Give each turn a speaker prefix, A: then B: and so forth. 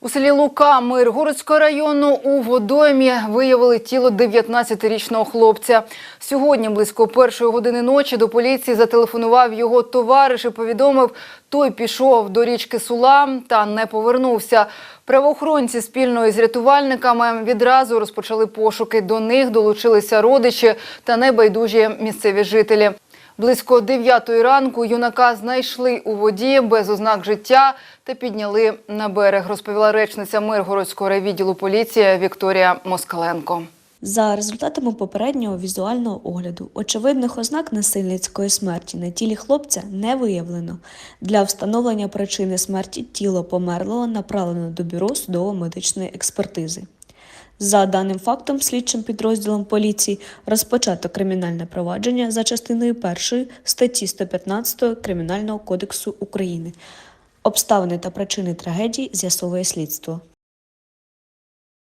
A: У селі Лука Миргородського району у водоймі виявили тіло 19-річного хлопця. Сьогодні близько першої години ночі до поліції зателефонував його товариш і повідомив, той пішов до річки Сула та не повернувся. Правоохоронці спільно із рятувальниками відразу розпочали пошуки. До них долучилися родичі та небайдужі місцеві жителі. Близько 9 ранку юнака знайшли у воді без ознак життя та підняли на берег, розповіла речниця Миргородського райвідділу поліції Вікторія Москаленко.
B: За результатами попереднього візуального огляду, очевидних ознак насильницької смерті на тілі хлопця не виявлено. Для встановлення причини смерті тіло померлого направлено до бюро судово-медичної експертизи. За даним фактом, слідчим підрозділом поліції розпочато кримінальне провадження за частиною 1 статті 115 Кримінального кодексу України. Обставини та причини трагедії з'ясовує слідство.